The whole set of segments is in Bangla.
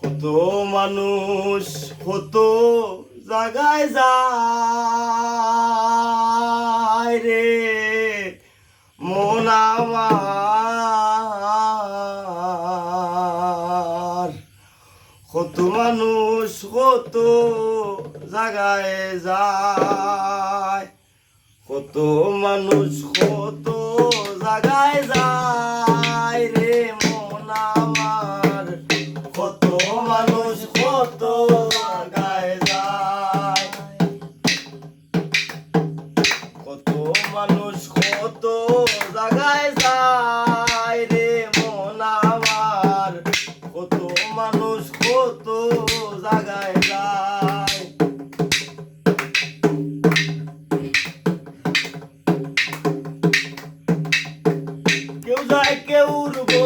কত মানুষ, কত জাগায় যায় রে। মন আমার। কত মানুষ, কত জাগায় যায়। কত মানুষ, কত জাগায় জাগায় যায় কেউ যায়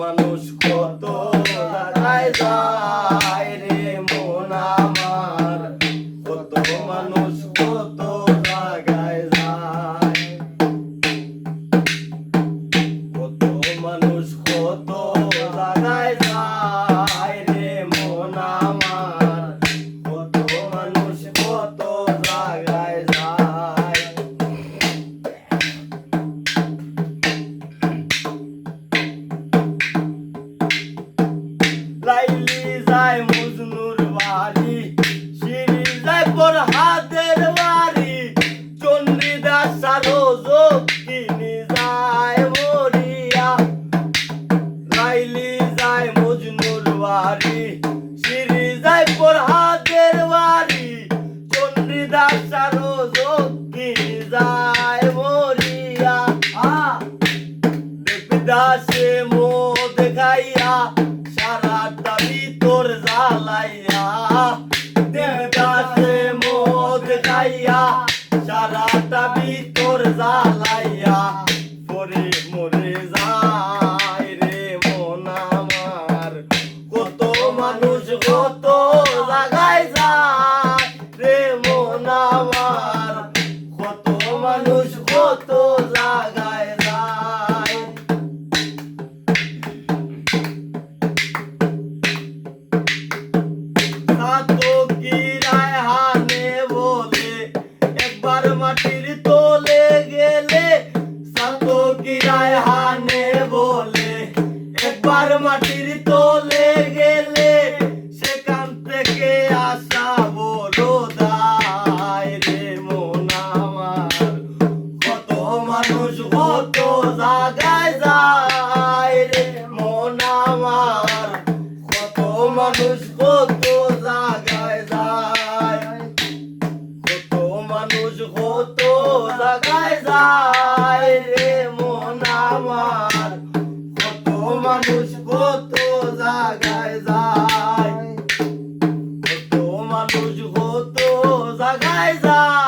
মানুষ কত লাইলি যায় মজনুর বাড়ি সিঁড়ি যায় পর হাতের বাড়ি চন্দ্রিদাস সারো কিনি যায় মরিয়া। লাইলি যায় মজনুর বাড়ি 的咋来呀？সাতকিরায় হানে বলে, একবার মাটির তোলে গেলে সেখান থেকে আসা বড় দায় রে মন কত মানুষ, কত জায়গায় যায় রে মন কত মানুষ, কত জায়গায় যায়। কত মানুষ, কত মানুষ কত জায়গায় যায়। কত মানুষ কত জায়গায় যায়।